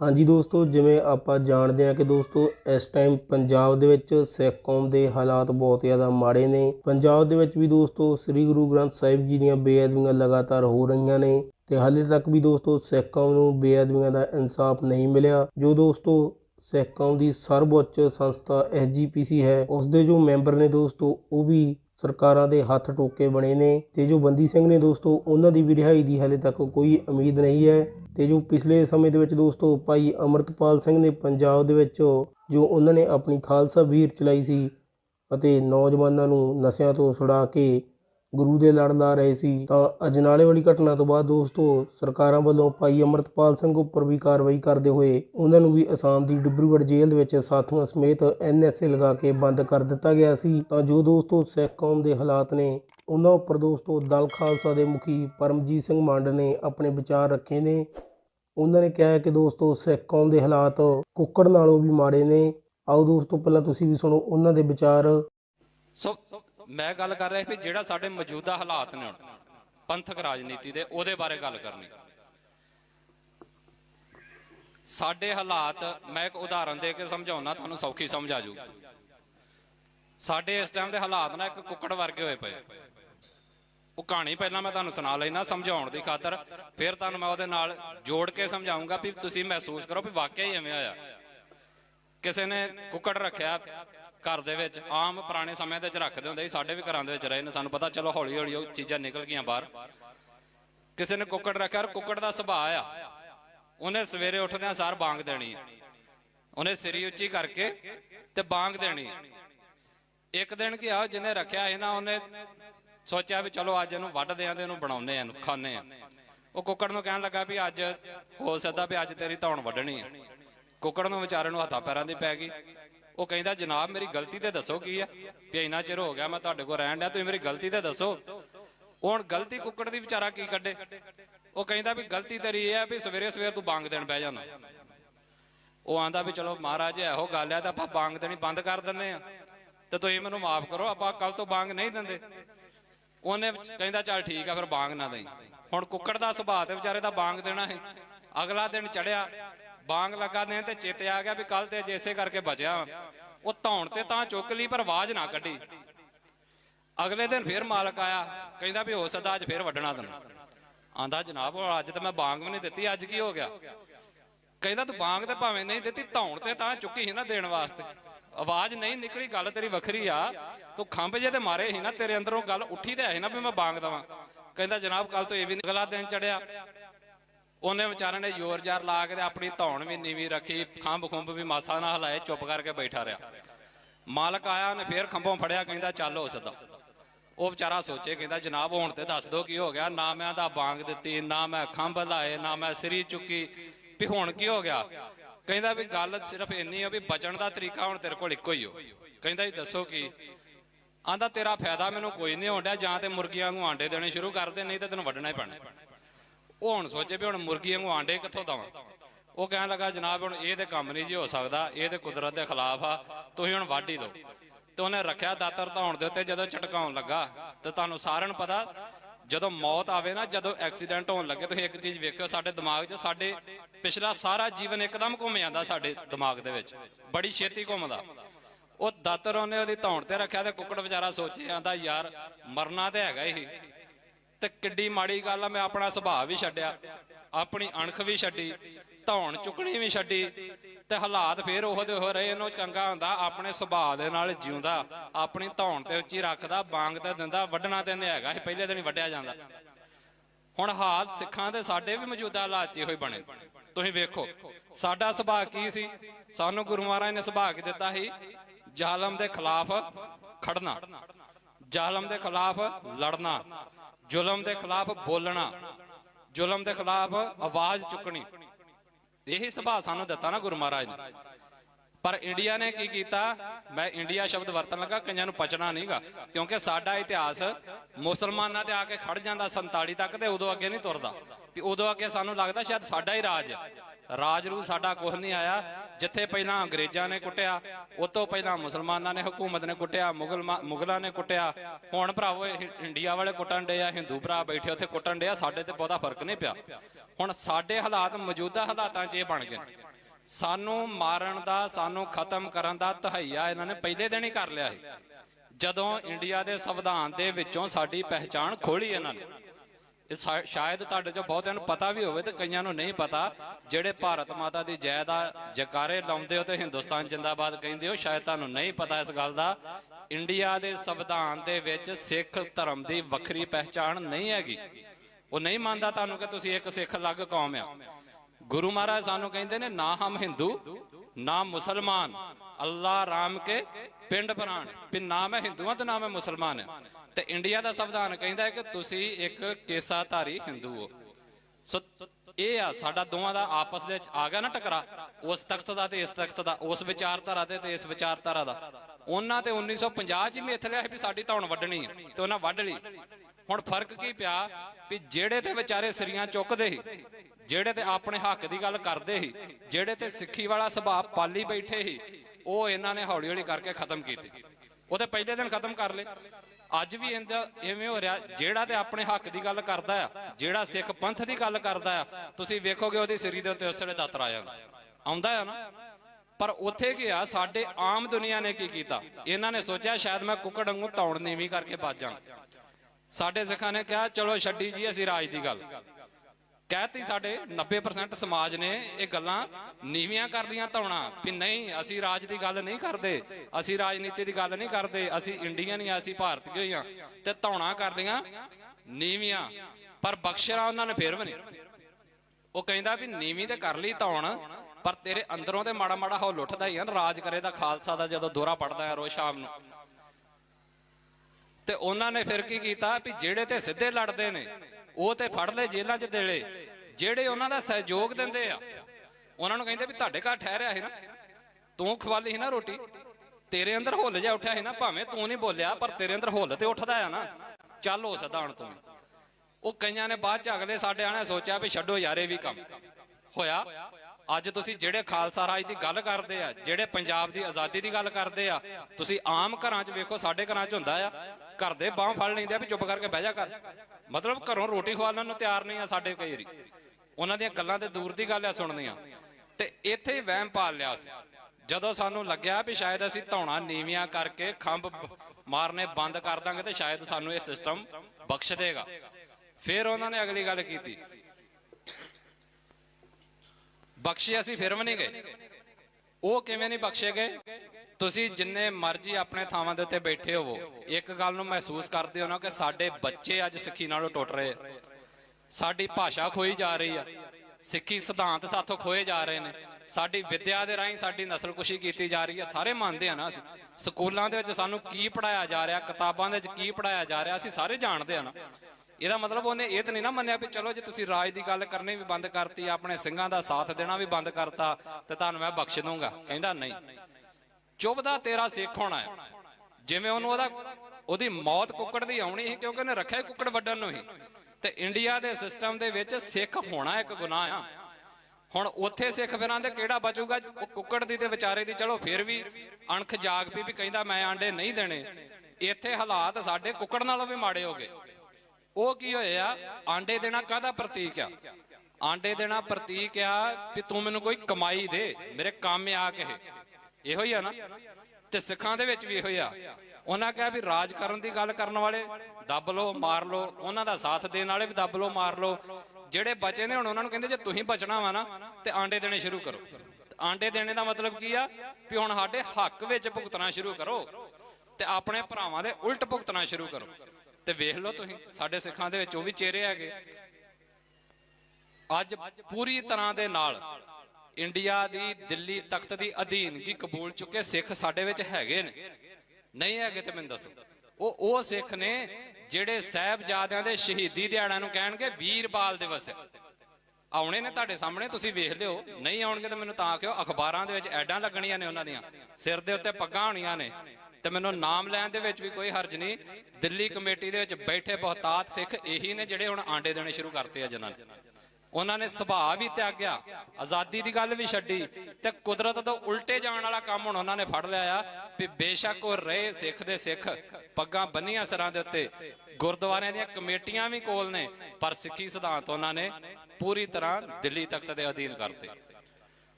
ਹਾਂਜੀ ਦੋਸਤੋ, ਜਿਵੇਂ ਆਪਾਂ ਜਾਣਦੇ ਹਾਂ ਕਿ ਦੋਸਤੋ, ਇਸ ਟਾਈਮ ਪੰਜਾਬ ਦੇ ਵਿੱਚ ਸਿੱਖ ਕੌਮ ਦੇ ਹਾਲਾਤ ਬਹੁਤ ਜ਼ਿਆਦਾ ਮਾੜੇ ਨੇ। ਪੰਜਾਬ ਦੇ ਵਿੱਚ ਵੀ ਦੋਸਤੋ, ਸ੍ਰੀ ਗੁਰੂ ਗ੍ਰੰਥ ਸਾਹਿਬ ਜੀ ਦੀਆਂ ਬੇਅਦਬੀਆਂ ਲਗਾਤਾਰ ਹੋ ਰਹੀਆਂ ਨੇ ਤੇ ਹਾਲੇ ਤੱਕ ਵੀ ਦੋਸਤੋ, ਸਿੱਖ ਕੌਮ ਨੂੰ ਬੇਅਦਬੀਆਂ ਦਾ ਇਨਸਾਫ ਨਹੀਂ ਮਿਲਿਆ। ਜੋ ਦੋਸਤੋ, ਸਿੱਖ ਕੌਮ ਦੀ ਸਰਵਉੱਚ ਸੰਸਥਾ ਐਸਜੀਪੀਸੀ ਹੈ ਉਸ ਦੇ ਜੋ ਮੈਂਬਰ ਨੇ ਦੋਸਤੋ, ਉਹ ਵੀ ਸਰਕਾਰਾਂ ਦੇ ਹੱਥ ਟੋਕੇ ਬਣੇ ਨੇ। ਤੇ ਜੋ ਬੰਦੀ ਸਿੰਘ ਨੇ ਦੋਸਤੋ, ਉਹਨਾਂ ਦੀ ਵੀ ਰਿਹਾਈ ਦੀ ਹਾਲੇ ਤੱਕ ਕੋਈ ਉਮੀਦ ਨਹੀਂ ਹੈ। ਤੇ ਜੋ ਪਿਛਲੇ ਸਮੇਂ ਦੇ ਵਿੱਚ ਦੋਸਤੋ, ਭਾਈ ਅਮਰਤਪਾਲ ਸਿੰਘ ਨੇ ਪੰਜਾਬ ਦੇ ਵਿੱਚ ਜੋ ਉਹਨਾਂ ਨੇ ਆਪਣੀ ਖਾਲਸਾ ਵੀਰ ਚਲਾਈ ਸੀ ਅਤੇ ਨੌਜਵਾਨਾਂ ਨੂੰ ਨਸ਼ਿਆਂ ਤੋਂ ਛੁਡਾ ਕੇ ਗੁਰੂ ਦੇ ਲੜ ਲਾ ਰਹੇ ਸੀ, ਤਾਂ ਅਜਨਾਲੇ ਵਾਲੀ ਘਟਨਾ ਤੋਂ ਬਾਅਦ ਦੋਸਤੋ ਸਰਕਾਰਾਂ ਵੱਲੋਂ ਭਾਈ ਅਮਰਤਪਾਲ ਸਿੰਘ ਉੱਪਰ ਵੀ ਕਾਰਵਾਈ ਕਰਦੇ ਹੋਏ ਉਹਨਾਂ ਨੂੰ ਵੀ ਅਸਾਮ ਦੀ ਡਿਬਰੂਗੜ੍ਹ ਜੇਲ੍ਹ ਦੇ ਵਿੱਚ ਸਾਥੀਆਂ ਸਮੇਤ ਐਨਐਸਏ ਲਗਾ ਕੇ ਬੰਦ ਕਰ ਦਿੱਤਾ ਗਿਆ ਸੀ। ਤਾਂ ਜੋ ਦੋਸਤੋ ਸਿੱਖ ਕੌਮ ਦੇ ਹਾਲਾਤ ਨੇ, ਉਹਨਾਂ ਉੱਪਰ ਦੋਸਤੋ ਦਲ ਖਾਲਸਾ ਦੇ ਮੁਖੀ ਪਰਮਜੀਤ ਸਿੰਘ ਮੰਡ ਨੇ ਆਪਣੇ ਵਿਚਾਰ ਰੱਖੇ ਨੇ। ਉਹਨਾਂ ਨੇ ਕਿਹਾ ਕਿ ਦੋਸਤੋ ਸਿੱਖ ਕੌਮ ਦੇ ਹਾਲਾਤ ਕੁੱਕੜ ਨਾਲੋਂ ਵੀ ਮਾੜੇ ਨੇ। ਆਓ ਦੋਸਤੋ, ਪਹਿਲਾਂ ਤੁਸੀਂ ਵੀ ਸੁਣੋ ਉਹਨਾਂ ਦੇ ਵਿਚਾਰ। ਸੋ ਮੈਂ ਗੱਲ ਕਰ ਰਿਹਾ ਸੀ ਵੀ ਜਿਹੜਾ ਸਾਡੇ ਮੌਜੂਦਾ ਹਾਲਾਤ ਨੇ ਹੁਣ, ਪੰਥਕ ਰਾਜਨੀਤੀ ਦੇ, ਉਹਦੇ ਬਾਰੇ ਗੱਲ ਕਰਨੀ। ਸਾਡੇ ਹਾਲਾਤ, ਮੈਂ ਇੱਕ ਉਦਾਹਰਨ ਦੇ ਕੇ ਸਮਝਾਉਣਾ ਤੁਹਾਨੂੰ ਸੌਖੀ ਸਮਝ ਆ ਜੂ। ਸਾਡੇ ਇਸ ਟਾਈਮ ਦੇ ਹਾਲਾਤ ਨਾ ਇੱਕ ਕੁੱਕੜ ਵਰਗੇ ਹੋਏ ਪਏ ਉਹ ਕਹਾਣੀ ਪਹਿਲਾਂ ਮੈਂ ਤੁਹਾਨੂੰ ਸੁਣਾ ਲੈਣਾ ਸਮਝਾਉਣ ਦੀ ਖਾਤਰ। ਫਿਰ ਤੁਹਾਨੂੰ ਮੈਂ ਉਹਦੇ ਨਾਲ ਜੋੜ ਕੇ ਸਮਝਾਉਂਗਾ ਵੀ ਤੁਸੀਂ ਮਹਿਸੂਸ ਕਰੋ ਵੀ ਵਾਕਿਆ ਹੀ ਐਵੇਂ ਹੋਇਆ। ਕਿਸੇ ਨੇ ਕੁੱਕੜ ਰੱਖਿਆ ਘਰ ਦੇ ਵਿੱਚ ਆਮ ਪੁਰਾਣੇ ਸਮੇਂ ਦੇ ਵਿੱਚ ਰੱਖਦੇ ਹੁੰਦੇ ਸੀ, ਸਾਡੇ ਵੀ ਘਰਾਂ ਦੇ ਵਿੱਚ ਰਹੇ ਨੇ, ਸਾਨੂੰ ਪਤਾ ਚਲੋ ਹੌਲੀ ਹੌਲੀ ਉਹ ਚੀਜ਼ਾਂ ਨਿਕਲ ਗਈਆਂ ਬਾਹਰ। ਕਿਸੇ ਨੇ ਕੁੱਕੜ ਰੱਖਿਆ ਕੁੱਕੜ ਦਾ ਸੁਭਾਅ ਆ। ਉਹਨੇ ਸਵੇਰੇ ਉੱਠਦਿਆਂ ਸਾਰ ਬਾਂਗ ਦੇਣੀ ਆ। ਉਹਨੇ ਸਿਰੀ ਉੱਚੀ ਕਰਕੇ ਤੇ ਬਾਂਗ ਦੇਣੀ ਇੱਕ ਦਿਨ ਕੀ ਆ, ਜਿਹਨੇ ਰੱਖਿਆ ਸੀ ਨਾ, ਉਹਨੇ ਸੋਚਿਆ ਵੀ ਚਲੋ ਅੱਜ ਇਹਨੂੰ ਵੱਢਦੇ ਆਂ ਤੇ ਇਹਨੂੰ ਬਣਾਉਨੇ ਆ, ਇਹਨੂੰ ਖਾਣੇ ਆ। ਉਹ ਕੁੱਕੜ ਨੂੰ ਕਹਿਣ ਲੱਗਾ ਵੀ ਅੱਜ ਹੋ ਸਕਦਾ ਵੀ ਅੱਜ ਤੇਰੀ ਧੌਣ ਵੱਢਣੀ ਆ। ਕੁੱਕੜ ਨੂੰ ਵਿਚਾਰੇ ਨੂੰ ਹੱਥਾਂ ਪੈਰਾਂ ਦੀ ਪੈ ਗਈ। ਉਹ ਕਹਿੰਦਾ, ਜਨਾਬ, ਮੇਰੀ ਗਲਤੀ ਤੇ ਦੱਸੋ ਕੀ ਆ? ਵੀ ਇੰਨਾ ਚਿਰ ਹੋ ਗਿਆ ਮੈਂ ਤੁਹਾਡੇ ਕੋਲ ਰਹਿਣ ਡਿਆ, ਤੁਸੀਂ ਮੇਰੀ ਗਲਤੀ ਤੇ ਦੱਸੋ। ਉਹ ਹੁਣ ਗਲਤੀ ਕੁੱਕੜ ਦੀ ਵਿਚਾਰਾ ਕੀ ਕੱਢੇ? ਉਹ ਕਹਿੰਦਾ ਵੀ, ਗਲਤੀ ਤੇਰੀ ਇਹ ਆ ਵੀ ਸਵੇਰੇ ਸਵੇਰ ਤੂੰ ਬਾਂਗ ਦੇਣ ਬਹਿ ਜਾਣਾ ਉਹ ਆਂਦਾ ਵੀ, ਚਲੋ ਮਹਾਰਾਜ, ਇਹੋ ਗੱਲ ਆ, ਤਾਂ ਆਪਾਂ ਬਾਂਗ ਦੇਣੀ ਬੰਦ ਕਰ ਦਿੰਨੇ ਆ। ਤੇ ਤੁਸੀਂ ਮੈਨੂੰ ਮਾਫ ਕਰੋ, ਆਪਾਂ ਕੱਲ ਤੋਂ ਬਾਂਗ ਨਹੀਂ ਦਿੰਦੇ। ਉਹਨੇ ਕਹਿੰਦਾ, ਚੱਲ ਠੀਕ ਆ, ਫਿਰ ਬਾਂਗ ਨਾ ਦੇਈ। ਹੁਣ ਕੁੱਕੜ ਦਾ ਸੁਭਾਅ ਤੇ ਵਿਚਾਰੇ ਦਾ ਬਾਂਗ ਦੇਣਾ ਹੈ ਅਗਲਾ ਦਿਨ ਚੜਿਆ, ਬਾਂਗ ਲੱਗਾ ਦੇਣ ਤੇ ਚੇਤੇ ਆ ਗਿਆ ਵੀ ਕੱਲ ਤੇ ਜੇਸੇ ਕਰਕੇ ਬਚਿਆ। ਉਹ ਧੌਣ ਤੇ ਤਾਂ ਚੁੱਕ ਲਈ ਪਰ ਆਵਾਜ਼ ਨਾ ਕੱਢੀ। ਅਗਲੇ ਦਿਨ ਫਿਰ ਮਾਲਕ ਆਇਆ, ਕਹਿੰਦਾ ਵੀ ਹੋ ਸਕਦਾ ਅੱਜ ਫਿਰ ਵੱਢਣਾ ਤੈਨੂੰ। ਆਂਦਾ, ਜਨਾਬ, ਅੱਜ ਤਾਂ ਮੈਂ ਬਾਂਗ ਵੀ ਨਹੀਂ ਦਿੱਤੀ, ਅੱਜ ਕੀ ਹੋ ਗਿਆ? ਕਹਿੰਦਾ, ਤੂੰ ਬਾਂਗ ਤੇ ਭਾਵੇਂ ਨਹੀਂ ਦਿੱਤੀ, ਧੌਣ ਤੇ ਤਾਂ ਚੁੱਕੀ ਸੀ ਨਾ ਦੇਣ ਵਾਸਤੇ। ਆਵਾਜ਼ ਨਹੀਂ ਨਿਕਲੀ, ਗੱਲ ਤੇਰੀ ਵੱਖਰੀ ਆ। ਤੂੰ ਖੰਭ ਜੇ ਤੇ ਮਾਰੇ ਸੀ ਨਾ ਤੇਰੇ ਅੰਦਰੋਂ ਗੱਲ, ਉੱਠੀ ਤੇ ਆਈ ਨਾ ਵੀ ਮੈਂ ਬਾਂਗ ਦਵਾਂ। ਕਹਿੰਦਾ, ਜਨਾਬ ਕੱਲ ਤੋਂ ਇਹ ਵੀ ਨੀ- ਅਗਲਾ ਦਿਨ ਚੜਿਆ। ਉਹਨੇ ਵਿਚਾਰੇ ਨੇ ਜ਼ੋਰ ਜ਼ਾਰ ਲਾ ਕੇ ਤੇ ਆਪਣੀ ਧੌਣ ਵੀ ਨੀਵੀਂ ਰੱਖੀ, ਖੰਭ ਖੁੰਭ ਵੀ ਮਾਸਾ ਨਾਲ ਹਲਾਏ, ਚੁੱਪ ਕਰਕੇ ਬੈਠਾ ਰਿਹਾ। ਮਾਲਕ ਆਇਆ, ਉਹਨੇ ਫੇਰ ਖੰਭੋਂ ਫੜਿਆ, ਕਹਿੰਦਾ, ਚੱਲ ਹੋ ਸਦਾ ਉਹ ਵਿਚਾਰਾ ਸੋਚੇ, ਕਹਿੰਦਾ, ਜਨਾਬ, ਹੁਣ ਤੇ ਦੱਸ ਦੋ ਕੀ ਹੋ ਗਿਆ। ਨਾ ਮੈਂ ਦਾ ਬਾਂਗ ਦਿੱਤੀ, ਨਾ ਮੈਂ ਖੰਭ ਲਾਏ, ਨਾ ਮੈਂ ਸਰੀ ਚੁੱਕੀ। ਵੀ ਹੁਣ ਕੀ ਹੋ ਗਿਆ? ਕਹਿੰਦਾ ਵੀ ਗੱਲ ਸਿਰਫ ਇੰਨੀ ਆ ਵੀ ਬਚਣ ਦਾ ਤਰੀਕਾ ਹੁਣ ਤੇਰੇ ਕੋਲ ਇੱਕੋ ਹੀ ਹੋ ਕਹਿੰਦਾ ਜੀ, ਦੱਸੋ ਕੀ? ਆਂਦਾ ਤੇਰਾ ਫਾਇਦਾ ਮੈਨੂੰ ਕੋਈ ਨਹੀਂ ਹੋਣ ਡਿਆ, ਜਾਂ ਤੇ ਮੁਰਗੀਆਂ ਨੂੰ ਆਂਡੇ ਦੇਣੇ ਸ਼ੁਰੂ ਕਰ ਦੇ, ਨਹੀਂ ਤੇ ਤੈਨੂੰ ਵੱਢਣਾ ਹੀ ਪੈਣਾ। ਉਹ ਹੁਣ ਸੋਚੇ ਵੀ ਹੁਣ ਮੁਰਗੀ ਵਾਂਗੂ ਆਂਡੇ ਕਿੱਥੋਂ ਦਵਾਂ? ਉਹ ਕਹਿਣ ਲੱਗਾ, ਜਨਾਬ, ਹੁਣ ਇਹ ਤੇ ਕੰਮ ਨਹੀਂ ਜੀ ਹੋ ਸਕਦਾ। ਇਹ ਤੇ ਕੁਦਰਤ ਦੇ ਖਿਲਾਫ ਆ। ਤੁਸੀਂ ਹੁਣ ਵੱਢ ਦਿਓ। ਤੇ ਉਹਨੇ ਰੱਖਿਆ ਦਾਤਰ ਧੌਣ ਦੇ ਉੱਤੇ ਜਦੋਂ ਛਟਕਾਉਣ ਲੱਗਾ, ਤੇ ਤੁਹਾਨੂੰ ਸਾਰਿਆਂ ਨੂੰ ਪਤਾ, ਜਦੋਂ ਮੌਤ ਆਵੇ ਨਾ, ਜਦੋਂ ਐਕਸੀਡੈਂਟ ਹੋਣ ਲੱਗੇ, ਤੁਸੀਂ ਇੱਕ ਚੀਜ਼ ਵੇਖਿਓ, ਸਾਡੇ ਦਿਮਾਗ 'ਚ ਸਾਡੇ ਪਿਛਲਾ ਸਾਰਾ ਜੀਵਨ ਇੱਕਦਮ ਘੁੰਮ ਜਾਂਦਾ ਸਾਡੇ ਦਿਮਾਗ ਦੇ ਵਿੱਚ। ਬੜੀ ਛੇਤੀ ਘੁੰਮਦਾ। ਉਹ ਦਾਤਰ ਉਹਨੇ ਉਹਦੀ ਧੌਣ ਤੇ ਰੱਖਿਆ ਤੇ ਕੁੱਕੜ ਵਿਚਾਰਾ ਸੋਚੇ ਆਂਦਾ ਯਾਰ, ਮਰਨਾ ਤੇ ਹੈਗਾ ਹੀ। ਤੇ ਕਿੱਡੀ ਮਾੜੀ ਗੱਲ ਆ, ਮੈਂ ਆਪਣਾ ਸੁਭਾਅ ਵੀ ਛੱਡਿਆ, ਆਪਣੀ ਅਣਖ ਵੀ ਛੱਡੀ, ਧੌਣ ਚੁੱਕਣੀ ਵੀ ਛੱਡੀ, ਤੇ ਹਾਲਾਤ ਫੇਰ ਉਹੋ ਦੇ ਹੋ ਰਹੇ, ਇਹਨੂੰ ਚੰਗਾ ਹੁੰਦਾ ਆਪਣੇ ਸੁਭਾਅ ਦੇ ਨਾਲ ਜਿਉਂਦਾ, ਆਪਣੀ ਧੌਣ ਤੇ ਉੱਚੀ ਰੱਖਦਾ, ਬਾਂਗ ਤੇ ਦਿੰਦਾ, ਵੱਢਣਾ ਤੇ ਨਹੀਂ ਹੈਗਾ ਸੀ ਪਹਿਲੇ ਦਿਨ ਹੀ ਵੱਢਿਆ ਜਾਂਦਾ। ਹੁਣ ਹਾਲ ਸਿੱਖਾਂ ਦੇ ਸਾਡੇ ਵੀ ਮੌਜੂਦਾ ਹਾਲਾਤ 'ਚ ਬਣੇ। ਤੁਸੀਂ ਵੇਖੋ, ਸਾਡਾ ਸੁਭਾਅ ਕੀ ਸੀ? ਸਾਨੂੰ ਗੁਰੂ ਮਹਾਰਾਜ ਨੇ ਸੁਭਾਅ ਕੀ ਦਿੱਤਾ ਸੀ? ਜ਼ਾਲਮ ਦੇ ਖਿਲਾਫ ਖੜਨਾ ਜ਼ਾਲਮ ਦੇ ਖਿਲਾਫ ਲੜਨਾ। ਜ਼ੁਲਮ ਦੇ ਖਿਲਾਫ ਬੋਲਣਾ, ਜ਼ੁਲਮ ਦੇ ਖਿਲਾਫ ਆਵਾਜ਼ ਚੁੱਕਣੀ, ਇਹੀ ਸੁਭਾਅ ਸਾਨੂੰ ਦਿੱਤਾ ਨਾ ਗੁਰੂ ਮਹਾਰਾਜ ਨੇ। ਪਰ ਇੰਡੀਆ ਨੇ ਕੀ ਕੀਤਾ? ਮੈਂ ਇੰਡੀਆ ਸ਼ਬਦ ਵਰਤਣ ਲੱਗਾ, ਕਈਆਂ ਨੂੰ ਪਚਣਾ ਨਹੀਂਗਾ, ਕਿਉਂਕਿ ਸਾਡਾ ਇਤਿਹਾਸ ਮੁਸਲਮਾਨਾਂ ਤੇ ਆ ਕੇ ਖੜ ਜਾਂਦਾ 47 ਤੱਕ ਤੇ ਉਦੋਂ ਅੱਗੇ ਨਹੀਂ ਤੁਰਦਾ। ਵੀ ਉਦੋਂ ਅੱਗੇ ਸਾਨੂੰ ਲੱਗਦਾ ਸ਼ਾਇਦ ਸਾਡਾ ਹੀ ਰਾਜ ਹੈ। ਰਾਜ ਰੂ ਸਾਡਾ ਕੁਝ ਨਹੀਂ ਆਇਆ। ਜਿੱਥੇ ਪਹਿਲਾਂ ਅੰਗਰੇਜ਼ਾਂ ਨੇ ਕੁੱਟਿਆ ਉਹ ਤੋਂ ਪਹਿਲਾਂ ਮੁਸਲਮਾਨਾਂ ਨੇ, ਹਕੂਮਤ ਨੇ ਕੁੱਟਿਆ, ਮੁਗਲ ਮੁਗਲਾਂ ਨੇ ਕੁੱਟਿਆ। ਹੁਣ ਭਰਾਵੋ ਇੰਡੀਆ ਵਾਲੇ ਕੁੱਟਣ ਡੇ ਆ, ਹਿੰਦੂ ਭਰਾ ਬੈਠੇ ਉੱਥੇ ਕੁੱਟਣ ਡੇ ਆ, ਸਾਡੇ ਤੇ ਬਹੁਤਾ ਫ਼ਰਕ ਨਹੀਂ ਪਿਆ। ਹੁਣ ਸਾਡੇ ਹਾਲਾਤ, ਮੌਜੂਦਾ ਹਾਲਾਤਾਂ 'ਚ ਇਹ ਬਣ ਗਏ ਸਾਨੂੰ ਮਾਰਨ ਦਾ, ਸਾਨੂੰ ਖਤਮ ਕਰਨ ਦਾ ਤਹਈਆ ਇਹਨਾਂ ਨੇ ਪਹਿਲੇ ਦਿਨ ਹੀ ਕਰ ਲਿਆ ਸੀ। ਜਦੋਂ ਇੰਡੀਆ ਦੇ ਸੰਵਿਧਾਨ ਦੇ ਵਿੱਚੋਂ ਸਾਡੀ ਪਹਿਚਾਣ ਖੋਲੀ ਇਹਨਾਂ ਨੇ ਇਹ ਸ਼ਾਇਦ ਤੁਹਾਡੇ ਚੋਂ ਬਹੁਤਿਆਂ ਨੂੰ ਪਤਾ ਵੀ ਹੋਵੇ ਤੇ ਕਈਆਂ ਨੂੰ ਨਹੀਂ ਪਤਾ, ਜਿਹੜੇ ਭਾਰਤ ਮਾਤਾ ਦੀ ਜੈ ਦਾ ਜਕਾਰੇ ਲਾਉਂਦੇ ਹੋ ਤੇ ਹਿੰਦੁਸਤਾਨ ਜਿੰਦਾਬਾਦ ਕਹਿੰਦੇ ਹੋ, ਸ਼ਾਇਦ ਤੁਹਾਨੂੰ ਨਹੀਂ ਪਤਾ ਇਸ ਗੱਲ ਦਾ। ਇੰਡੀਆ ਦੇ ਸੰਵਿਧਾਨ ਦੇ ਵਿੱਚ ਸਿੱਖ ਧਰਮ ਦੀ ਵੱਖਰੀ ਪਹਿਚਾਣ ਨਹੀਂ ਹੈਗੀ। ਉਹ ਨਹੀਂ ਮੰਨਦਾ ਤੁਹਾਨੂੰ ਕਿ ਤੁਸੀਂ ਇੱਕ ਸਿੱਖ ਅਲੱਗ ਕੌਮ ਆ। ਗੁਰੂ ਮਹਾਰਾਜ ਸਾਨੂੰ ਕਹਿੰਦੇ ਨੇ, ਨਾ ਹਮ ਹਿੰਦੂ, ਨਾ ਮੁਸਲਮਾਨ ਅੱਲਾ ਰਾਮ ਕੇ ਪਿੰਡ ਪ੍ਰਾਣ ਵੀ ਨਾ ਮੈਂ ਹਿੰਦੂ ਹਾਂ ਤੇ ਨਾ ਮੈਂ ਮੁਸਲਮਾਨ ਹਾਂ ਤੇ ਇੰਡੀਆ ਦਾ ਸੰਵਿਧਾਨ ਕਹਿੰਦਾ ਹੈ ਕਿ ਤੁਸੀਂ ਇੱਕ ਕੇਸਾਧਾਰੀ ਹਿੰਦੂ ਹੋ। ਸੋ ਇਹ ਆ, ਸਾਡਾ ਦੋਵਾਂ ਦਾ ਆਪਸ ਦੇ ਵਿੱਚ ਆ ਗਿਆ ਨਾ ਟਕਰਾ। ਉਸ ਤਖਤ ਦਾ ਤੇ ਇਸ ਤਖਤ ਦਾ, ਉਸ ਵਿਚਾਰਧਾਰਾ ਦੇ ਤੇ ਇਸ ਵਿਚਾਰਧਾਰਾ ਦਾ। ਉਹਨਾਂ ਤੇ 1950 ਚ ਹੀ ਲਿਆ ਵੀ ਸਾਡੀ ਧੌਣ ਵੱਢਣੀ ਹੈ ਤੇ ਉਹਨਾਂ ਵੱਢ ਲਈ। ਹੁਣ ਫ਼ਰਕ ਕੀ ਪਿਆ ਵੀ ਜਿਹੜੇ ਤੇ ਵਿਚਾਰੇ ਸਰੀਆਂ ਚੁੱਕਦੇ ਸੀ, ਜਿਹੜੇ ਤੇ ਆਪਣੇ ਹੱਕ ਦੀ ਗੱਲ ਕਰਦੇ ਸੀ, ਜਿਹੜੇ ਤੇ ਸਿੱਖੀ ਵਾਲਾ ਸੁਭਾਅ ਪਾਲੀ ਬੈਠੇ ਸੀ, ਉਹ ਇਹਨਾਂ ਨੇ ਹੌਲੀ ਹੌਲੀ ਕਰਕੇ ਖਤਮ ਕੀਤੇ। ਉਹ ਤੇ ਪਹਿਲੇ ਦਿਨ ਖਤਮ ਕਰ ਲਏ। ਅੱਜ ਵੀ ਇੰਦਾ ਐਵੇਂ ਹੋ ਰਿਹਾ, ਜਿਹੜਾ ਤੇ ਆਪਣੇ ਹੱਕ ਦੀ ਗੱਲ ਕਰਦਾ ਆ, ਜਿਹੜਾ ਸਿੱਖ ਪੰਥ ਦੀ ਗੱਲ ਕਰਦਾ ਆ, ਤੁਸੀਂ ਵੇਖੋਗੇ ਉਹਦੀ ਸਿਰੀ ਦੇ ਉੱਤੇ ਉਸ ਵੇਲੇ ਦਾਤਰ ਆ ਜਾਂਦਾ। ਆਉਂਦਾ ਆ ਨਾ? ਪਰ ਉੱਥੇ ਕੀ ਆ, ਸਾਡੇ ਆਮ ਦੁਨੀਆ ਨੇ ਕੀ ਕੀਤਾ? ਇਹਨਾਂ ਨੇ ਸੋਚਿਆ ਸ਼ਾਇਦ ਮੈਂ ਕੁੱਕੜ ਵਾਂਗੂ ਤੌਣ ਨੀਵੀਂ ਕਰਕੇ ਬਾਜਾਂ ਸਾਡੇ ਸਿੱਖਾਂ ਨੇ ਕਿਹਾ, ਚਲੋ ਛੱਡੀ ਜੀ, ਅਸੀਂ ਰਾਜ ਦੀ ਗੱਲ। ਕਹਿਤੀ ਸਾਡੇ 90% ਸਮਾਜ ਨੇ ਇਹ ਗੱਲਾਂ ਨੀਵੀਆਂ ਕਰਦੀਆਂ ਧੌਣਾ ਵੀ ਨਹੀਂ, ਅਸੀਂ ਰਾਜ ਦੀ ਗੱਲ ਨਹੀਂ ਕਰਦੇ, ਅਸੀਂ ਰਾਜਨੀਤੀ ਦੀ ਗੱਲ ਨਹੀਂ ਕਰਦੇ, ਅਸੀਂ ਇੰਡੀਅਨ ਹੀ ਅਸੀਂ ਭਾਰਤੀ ਹੋਈ ਆ। ਤੇ ਧੌਣਾ ਕਰ ਨੀਵੀਆਂ, ਪਰ ਬਖਸ਼ਿਆ ਉਹਨਾਂ ਨੇ ਫੇਰ ਵੀ ਨਹੀਂ। ਉਹ ਕਹਿੰਦਾ ਵੀ ਨੀਵੀਂ ਤੇ ਕਰ ਲਈ ਧੌਣ, ਪਰ ਤੇਰੇ ਅੰਦਰੋਂ ਤੇ ਮਾੜਾ ਮਾੜਾ ਹੌਲ ਉੱਠਦਾ ਹੀ ਆ ਰਾਜ ਕਰੇ ਦਾ ਖਾਲਸਾ ਦਾ ਜਦੋਂ ਦੋਰਾ ਪੜਦਾ ਹੈ ਰੋਜ਼ ਸ਼ਾਮ ਨੂੰ। ਤੇ ਉਹਨਾਂ ਨੇ ਫਿਰ ਕੀ ਕੀਤਾ ਵੀ ਜਿਹੜੇ ਤੇ ਸਿੱਧੇ ਲੜਦੇ ਨੇ ਉਹ ਤੇ ਫੜ ਲੈ ਜੇਲ੍ਹਾਂ 'ਚ ਦੇਲੇ ਜਿਹੜੇ ਉਹਨਾਂ ਦਾ ਸਹਿਯੋਗ ਦਿੰਦੇ ਆ। ਉਹਨਾਂ ਨੂੰ ਕਹਿੰਦੇ ਵੀ ਤੁਹਾਡੇ ਘਰ ਠਹਿਰਿਆ ਸੀ ਨਾ, ਤੂੰ ਖਵਾਲੀ ਸੀ ਨਾ ਰੋਟੀ, ਤੇਰੇ ਅੰਦਰ ਹੁੱਲ ਜਾ ਉੱਠਿਆ ਸੀ ਨਾ, ਭਾਵੇਂ ਤੂੰ ਨਹੀਂ ਬੋਲਿਆ, ਪਰ ਤੇਰੇ ਅੰਦਰ ਹੁੱਲ ਤੇ ਉੱਠਦਾ ਆ ਨਾ। ਚੱਲ ਹੋ ਸਦਾਣ ਤੂੰ। ਉਹ ਕਈਆਂ ਨੇ ਬਾਅਦ ਚ ਅਗਲੇ ਸਾਡੇ ਆਣੇ ਸੋਚਿਆ ਵੀ ਛੱਡੋ ਯਾਰੇ ਵੀ ਕੰਮ। ਹੋਇਆ? ਅੱਜ ਤੁਸੀਂ ਜਿਹੜੇ ਖਾਲਸਾ ਰਾਜ ਦੀ ਗੱਲ ਕਰਦੇ ਆ ਜਿਹੜੇ ਪੰਜਾਬ ਦੀ ਆਜ਼ਾਦੀ ਦੀ ਗੱਲ ਕਰਦੇ ਆ ਤੁਸੀਂ ਆਮ ਘਰਾਂ 'ਚ ਵੇਖੋ ਸਾਡੇ ਘਰਾਂ 'ਚ ਹੁੰਦਾ ਆ ਘਰ ਦੇ ਬਾਹ ਫੜ ਲੈਂਦੇ ਆ ਵੀ ਚੁੱਪ ਕਰਕੇ ਬਹਿ ਜਾ ਕਰ ਮਤਲਬ ਘਰੋਂ ਰੋਟੀ ਖਵਾਉਣ ਨੂੰ ਤਿਆਰ ਨਹੀਂ ਆ ਸਾਡੇ ਕਈ ਵਾਰੀ। ਉਹਨਾਂ ਦੀਆਂ ਗੱਲਾਂ ਤੇ ਦੂਰ ਦੀ ਗੱਲ ਆ ਸੁਣਨੀਆਂ। ਤੇ ਇੱਥੇ ਹੀ ਵਹਿਮ ਪਾਲ ਲਿਆ ਸੀ। ਜਦੋਂ ਸਾਨੂੰ ਲੱਗਿਆ ਵੀ ਸ਼ਾਇਦ ਅਸੀਂ ਧੌਣਾ ਨੀਵੀਆਂ ਕਰਕੇ ਖੰਭ ਮਾਰਨੇ ਬੰਦ ਕਰ ਦਾਂਗੇ ਤੇ ਸ਼ਾਇਦ ਸਾਨੂੰ ਇਹ ਸਿਸਟਮ ਬਖਸ਼ ਦੇਗਾ। ਫਿਰ ਉਹਨਾਂ ਨੇ ਅਗਲੀ ਗੱਲ ਕੀਤੀ। ਬਖਸ਼ੇ ਅਸੀਂ ਫਿਰ ਵੀ ਨਹੀਂ ਗਏ। ਉਹ ਕਿਵੇਂ ਨਹੀਂ ਬਖਸ਼ੇ ਗਏ? ਤੁਸੀਂ ਜਿੰਨੇ ਮਰਜ਼ੀ ਆਪਣੇ ਥਾਵਾਂ ਦੇ ਉੱਤੇ ਬੈਠੇ ਹੋਵੋ। ਇੱਕ ਗੱਲ ਨੂੰ ਮਹਿਸੂਸ ਕਰਦੇ ਹੋ ਨਾ ਕਿ ਸਾਡੇ ਬੱਚੇ ਅੱਜ ਸਿੱਖੀ ਨਾਲੋਂ ਟੁੱਟ ਰਹੇ ਸਾਡੀ ਭਾਸ਼ਾ ਖੋਈ ਜਾ ਰਹੀ ਆ। ਸਿੱਖੀ ਸਿਧਾਂਤ ਸਾਥੋਂ ਖੋਏ ਜਾ ਰਹੇ ਨੇ। ਸਾਡੀ ਵਿਦਿਆ ਦੇ ਰਾਹੀਂ ਸਾਡੀ ਨਸਲਕੁਸ਼ੀ ਕੀਤੀ ਜਾ ਰਹੀ ਹੈ ਸਾਰੇ ਮੰਨਦੇ ਆ ਨਾ ਅਸੀਂ। ਸਕੂਲਾਂ ਦੇ ਵਿੱਚ ਸਾਨੂੰ ਕੀ ਪੜਾਇਆ ਜਾ ਰਿਹਾ, ਕਿਤਾਬਾਂ ਦੇ ਵਿੱਚ ਕੀ ਪੜਾਇਆ ਜਾ ਰਿਹਾ, ਅਸੀਂ ਸਾਰੇ ਜਾਣਦੇ ਆ ਨਾ। ਇਹਦਾ ਮਤਲਬ ਉਹਨੇ ਇਹ ਤਾਂ ਨਹੀਂ ਨਾ ਮੰਨਿਆ ਵੀ ਚਲੋ ਜੇ ਤੁਸੀਂ ਰਾਜ ਦੀ ਗੱਲ ਕਰਨੀ ਵੀ ਬੰਦ ਕਰਤੀ, ਆਪਣੇ ਸਿੰਘਾਂ ਦਾ ਸਾਥ ਦੇਣਾ ਵੀ ਬੰਦ ਕਰਤਾ, ਤੇ ਤੁਹਾਨੂੰ ਮੈਂ ਬਖਸ਼ ਦੂੰਗਾ ਕਹਿੰਦਾ ਨਹੀਂ। ਚੁੱਭਦਾ ਤੇਰਾ ਸਿੱਖ ਹੋਣਾ ਹੈ। ਜਿਵੇਂ ਉਹਨੂੰ ਉਹਦਾ ਉਹਦੀ ਮੌਤ ਕੁੱਕੜ ਦੀ ਆਉਣੀ ਸੀ ਕਿਉਂਕਿ ਉਹਨੇ ਰੱਖਿਆ ਕੁੱਕੜ ਵੱਢਣ ਨੂੰ ਹੀ। ਤੇ ਇੰਡੀਆ ਦੇ ਸਿਸਟਮ ਦੇ ਵਿੱਚ ਸਿੱਖ ਹੋਣਾ ਇੱਕ ਗੁਨਾਹ ਆ। ਹੁਣ ਉੱਥੇ ਸਿੱਖ ਫਿਰਾਂ ਦੇ ਕਿਹੜਾ ਬਚੂਗਾ? ਉਹ ਕੁੱਕੜ ਦੀ ਤੇ ਵਿਚਾਰੇ ਦੀ। ਚਲੋ ਫਿਰ ਵੀ ਅਣਖ ਜਾਗ ਪਈ ਵੀ ਕਹਿੰਦਾ ਮੈਂ ਆਂਡੇ ਨਹੀਂ ਦੇਣੇ। ਇੱਥੇ ਹਾਲਾਤ ਸਾਡੇ ਕੁੱਕੜ ਨਾਲੋਂ ਵੀ ਮਾੜੇ ਹੋ ਗਏ। ਉਹ ਕੀ ਹੋਇਆ? ਆਂਡੇ ਦੇਣਾ ਕਾਹਦਾ ਪ੍ਰਤੀਕ ਆ? ਆਂਡੇ ਦੇਣਾ ਪ੍ਰਤੀਕ ਆ ਵੀ ਤੂੰ ਮੈਨੂੰ ਕੋਈ ਕਮਾਈ ਦੇ, ਮੇਰੇ ਕੰਮ ਆ ਕੇ। ਇਹੋ ਹੀ ਆ ਨਾ? ਤੇ ਸਿੱਖਾਂ ਦੇ ਵਿੱਚ ਵੀ ਇਹੋ ਹੀ ਆ। ਉਹਨਾਂ ਕਿਹਾ ਵੀ ਰਾਜ ਕਰਨ ਦੀ ਗੱਲ ਕਰਨ ਵਾਲੇ, ਦੱਬ ਲੋ ਮਾਰ ਲੋ ਉਹਨਾਂ ਦਾ ਸਾਥ ਦੇਣ ਵਾਲੇ ਵੀ ਦੱਬ ਲੋ ਮਾਰ ਲੋ ਜਿਹੜੇ ਬਚੇ ਨੇ ਹੁਣ ਉਹਨਾਂ ਨੂੰ ਕਹਿੰਦੇ, ਜੇ ਤੁਸੀਂ ਬਚਣਾ ਵਾ ਨਾ, ਤੇ ਆਂਡੇ ਦੇਣੇ ਸ਼ੁਰੂ ਕਰੋ। ਆਂਡੇ ਦੇਣੇ ਦਾ ਮਤਲਬ ਕੀ ਆ? ਵੀ ਹੁਣ ਸਾਡੇ ਹੱਕ ਵਿੱਚ ਭੁਗਤਣਾ ਸ਼ੁਰੂ ਕਰੋ। ਤੇ ਆਪਣੇ ਭਰਾਵਾਂ ਦੇ ਉਲਟ ਭੁਗਤਣਾ ਸ਼ੁਰੂ ਕਰੋ। ਤੇ ਵੇਖ ਲਓ ਤੁਸੀਂ, ਸਾਡੇ ਸਿੱਖਾਂ ਦੇ ਵਿੱਚ ਉਹ ਵੀ ਚਿਹਰੇ ਹੈਗੇ। ਅੱਜ ਪੂਰੀ ਤਰ੍ਹਾਂ ਦੇ ਨਾਲ ਇੰਡੀਆ ਦੀ ਦਿੱਲੀ ਤਖਤ ਦੀ ਅਧੀਨਗੀ ਕਬੂਲ ਚੁੱਕੇ ਸਿੱਖ ਸਾਡੇ ਵਿੱਚ ਹੈਗੇ ਨੇ। ਨਹੀਂ ਹੈਗੇ ਤੇ ਮੈਨੂੰ ਦੱਸੋ। ਉਹ ਉਹ ਸਿੱਖ ਨੇ ਜਿਹੜੇ ਸਾਹਿਬਜ਼ਾਦਿਆਂ ਦੇ ਸ਼ਹੀਦੀ ਦਿਹਾੜਿਆਂ ਨੂੰ ਕਹਿਣਗੇ ਵੀਰ ਬਾਲ ਦਿਵਸ। ਆਉਣੇ ਨੇ ਤੁਹਾਡੇ ਸਾਹਮਣੇ, ਤੁਸੀਂ ਵੇਖ ਲਿਓ। ਨਹੀਂ ਆਉਣਗੇ ਤਾਂ ਮੈਨੂੰ ਤਾਂ ਕਿਉਂ ਅਖਬਾਰਾਂ ਦੇ ਵਿੱਚ ਐਡਾਂ ਲੱਗਣੀਆਂ ਨੇ ਉਹਨਾਂ ਦੀਆਂ। ਸਿਰ ਦੇ ਉੱਤੇ ਪੱਗਾਂ ਹੋਣੀਆਂ ਨੇ। ਤੇ ਮੈਨੂੰ ਨਾਮ ਲੈਣ ਦੇ ਵਿੱਚ ਵੀ ਕੋਈ ਹਰਜ ਨਹੀਂ। ਦਿੱਲੀ ਕਮੇਟੀ ਦੇ ਵਿੱਚ ਬੈਠੇ ਬਹੁਤਾਤ ਸਿੱਖ ਇਹੀ ਨੇ ਜਿਹੜੇ ਹੁਣ ਆਂਡੇ ਦੇਣੇ ਸ਼ੁਰੂ ਕਰਤੇ ਆ ਜਨਾਂ ਨੇ। ਉਹਨਾਂ ਨੇ ਸੁਭਾਅ ਵੀ ਤਿਆਗਿਆ ਆਜ਼ਾਦੀ ਦੀ ਗੱਲ ਵੀ ਛੱਡੀ ਤੇ ਕੁਦਰਤ ਤੋਂ ਉਲਟੇ ਜਾਣ ਵਾਲਾ ਕੰਮ ਹੁਣ ਉਹਨਾਂ ਨੇ ਫੜ ਲਿਆ ਆ ਵੀ ਬੇਸ਼ੱਕ ਉਹ ਰਹੇ ਸਿੱਖ ਦੇ ਸਿੱਖ, ਪੱਗਾਂ ਬੰਨੀਆਂ ਸਿਰਾਂ ਦੇ ਉੱਤੇ। ਗੁਰਦੁਆਰਿਆਂ ਦੀਆਂ ਕਮੇਟੀਆਂ ਵੀ ਕੋਲ ਨੇ, ਪਰ ਸਿੱਖੀ ਸਿਧਾਂਤ ਉਹਨਾਂ ਨੇ ਪੂਰੀ ਤਰ੍ਹਾਂ ਦਿੱਲੀ ਤਖਤ ਦੇ ਅਧੀਨ ਕਰਤੇ।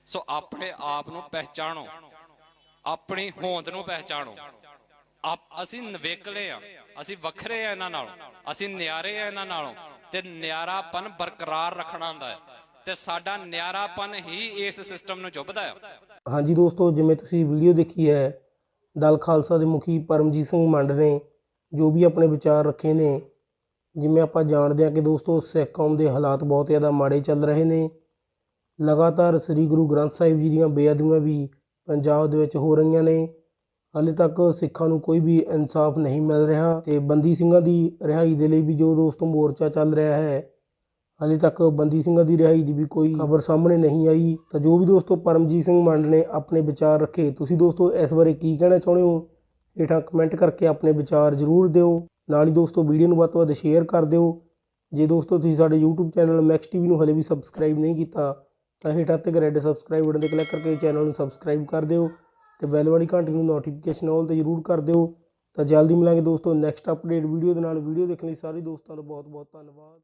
ਸੋ ਆਪਣੇ ਆਪ ਨੂੰ ਪਹਿਚਾਣੋ। ਆਪਣੀ ਹੋਂਦ ਨੂੰ ਪਹਿਚਾਣੋ। ਅਸੀਂ ਨਵੇਕਲੇ ਆ। ਅਸੀਂ ਵੱਖਰੇ ਆ ਇਹਨਾਂ ਨਾਲੋਂ। ਅਸੀਂ ਨਿਆਰੇ ਆ ਇਹਨਾਂ ਨਾਲੋਂ। ਤੇ ਨਿਆਰਾਪਨ ਬਰਕਰਾਰ ਰੱਖਣਾ ਹੁੰਦਾ ਹੈ। ਤੇ ਸਾਡਾ ਨਿਆਰਾਪਨ ਹੀ ਇਸ ਸਿਸਟਮ ਨੂੰ ਚੁੱਭਦਾ ਹੈ। ਹਾਂਜੀ ਦੋਸਤੋ, ਜਿਵੇਂ ਤੁਸੀਂ ਵੀਡੀਓ ਦੇਖੀ ਹੈ, ਦਲ ਖਾਲਸਾ ਦੇ ਮੁਖੀ ਪਰਮਜੀਤ ਸਿੰਘ ਮੰਡ ਨੇ ਜੋ ਵੀ ਆਪਣੇ ਵਿਚਾਰ ਰੱਖੇ ਨੇ, ਜਿਵੇਂ ਆਪਾਂ ਜਾਣਦੇ ਹਾਂ ਕਿ ਦੋਸਤੋ ਸਿੱਖ ਕੌਮ ਦੇ ਹਾਲਾਤ ਬਹੁਤ ਜ਼ਿਆਦਾ ਮਾੜੇ ਚੱਲ ਰਹੇ ਨੇ। ਲਗਾਤਾਰ ਸ੍ਰੀ ਗੁਰੂ ਗ੍ਰੰਥ ਸਾਹਿਬ ਜੀ ਦੀਆਂ ਬੇਅਦਬੀਆਂ ਵੀ ਪੰਜਾਬ ਦੇ ਵਿੱਚ ਹੋ ਰਹੀਆਂ ਨੇ। ਹਾਲੇ ਤੱਕ ਸਿੱਖਾਂ ਨੂੰ ਕੋਈ ਵੀ ਇਨਸਾਫ ਨਹੀਂ ਮਿਲ ਰਿਹਾ ਤੇ ਬੰਦੀ ਸਿੰਘਾਂ ਦੀ ਰਿਹਾਈ ਦੇ ਲਈ ਵੀ ਜੋ ਦੋਸਤੋ ਮੋਰਚਾ ਚੱਲ ਰਿਹਾ ਹੈ, ਹਾਲੇ ਤੱਕ ਬੰਦੀ ਸਿੰਘਾਂ ਦੀ ਰਿਹਾਈ ਦੀ ਵੀ ਕੋਈ ਖਬਰ ਸਾਹਮਣੇ ਨਹੀਂ ਆਈ। ਤਾਂ ਜੋ ਵੀ ਦੋਸਤੋ ਪਰਮਜੀਤ ਸਿੰਘ ਮੰਡ ਨੇ ਆਪਣੇ ਵਿਚਾਰ ਰੱਖੇ, ਤੁਸੀਂ ਦੋਸਤੋ ਇਸ ਬਾਰੇ ਕੀ ਕਹਿਣਾ ਚਾਹੁੰਦੇ ਹੋ? ਹੇਠਾਂ ਕਮੈਂਟ ਕਰਕੇ ਆਪਣੇ ਵਿਚਾਰ ਜ਼ਰੂਰ ਦਿਓ। ਨਾਲ ਹੀ ਦੋਸਤੋ ਵੀਡੀਓ ਨੂੰ ਵੱਧ ਤੋਂ ਵੱਧ ਸ਼ੇਅਰ ਕਰ ਦਿਓ। ਜੇ ਦੋਸਤੋ ਤੁਸੀਂ ਸਾਡੇ YouTube ਚੈਨਲ ਮੈਕਸ ਟੀਵੀ ਨੂੰ ਹਲੇ ਵੀ ਸਬਸਕ੍ਰਾਈਬ ਨਹੀਂ ਕੀਤਾ ਤਾਂ ਹੇਠਾਂ ਤੇ ਰੈੱਡ ਸਬਸਕ੍ਰਾਈਬ ਬਟਨ ਤੇ ਕਲਿੱਕ ਕਰਕੇ ਚੈਨਲ ਨੂੰ ਸਬਸਕ੍ਰਾਈਬ ਕਰ ਦਿਓ ਤੇ ਬੈਲ ਵਾਲੀ ਘੰਟੀ ਨੂੰ ਨੋਟੀਫਿਕੇਸ਼ਨ ਆਲ ਤੇ ਜ਼ਰੂਰ ਕਰ ਦਿਓ। ਤਾਂ ਜਲਦੀ ਮਿਲਾਂਗੇ ਦੋਸਤੋ ਨੈਕਸਟ ਅਪਡੇਟ ਵੀਡੀਓ ਦੇ ਨਾਲ। ਵੀਡੀਓ ਦੇਖਣ ਲਈ ਸਾਰੇ ਦੋਸਤਾਂ ਦਾ ਬਹੁਤ ਬਹੁਤ ਧੰਨਵਾਦ।